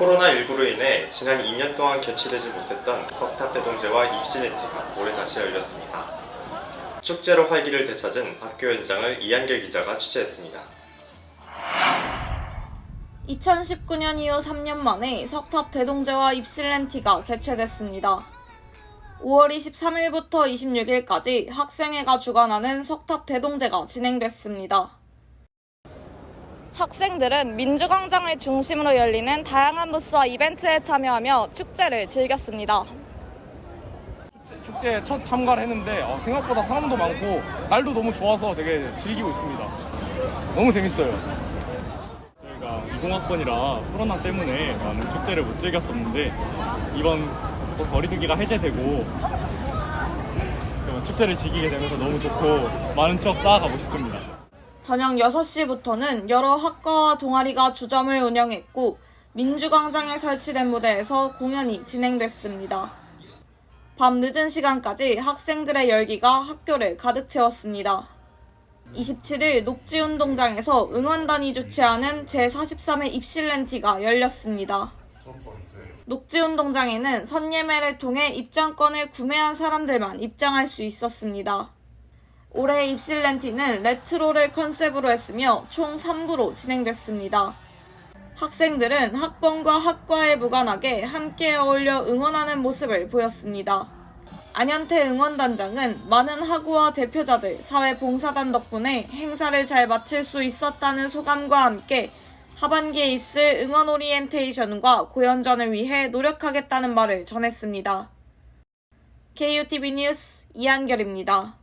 코로나19로 인해 지난 2년 동안 개최되지 못했던 석탑대동제와 입시네티가 올해 다시 열렸습니다. 축제로 활기를 되찾은 학교 현장을 이한결 기자가 취재했습니다. 2019년 이후 3년 만에 석탑 대동제와 입실렌티가 개최됐습니다. 5월 23일부터 26일까지 학생회가 주관하는 석탑 대동제가 진행됐습니다. 학생들은 민주광장을 중심으로 열리는 다양한 부스와 이벤트에 참여하며 축제를 즐겼습니다. 축제에 첫 참가를 했는데 어, 생각보다 사람도 많고 날도 너무 좋아서 되게 즐기고 있습니다. 너무 재밌어요. 저희가 20학번이라 코로나 때문에 많은 축제를 못 즐겼었는데 이번 곧 거리두기가 해제되고 축제를 즐기게 되면서 너무 좋고 많은 추억 쌓아가고 싶습니다. 저녁 6시부터는 여러 학과와 동아리가 주점을 운영했고 민주광장에 설치된 무대에서 공연이 진행됐습니다. 밤 늦은 시간까지 학생들의 열기가 학교를 가득 채웠습니다. 27일 녹지운동장에서 응원단이 주최하는 제43회 입실렌티가 열렸습니다. 녹지운동장에는 선예매를 통해 입장권을 구매한 사람들만 입장할 수 있었습니다. 올해 입실렌티는 레트로를 컨셉으로 했으며 총 3부로 진행됐습니다. 학생들은 학번과 학과에 무관하게 함께 어울려 응원하는 모습을 보였습니다. 안현태 응원단장은 많은 학우와 대표자들, 사회봉사단 덕분에 행사를 잘 마칠 수 있었다는 소감과 함께 하반기에 있을 응원 오리엔테이션과 고연전을 위해 노력하겠다는 말을 전했습니다. KUTV 뉴스 이한결입니다.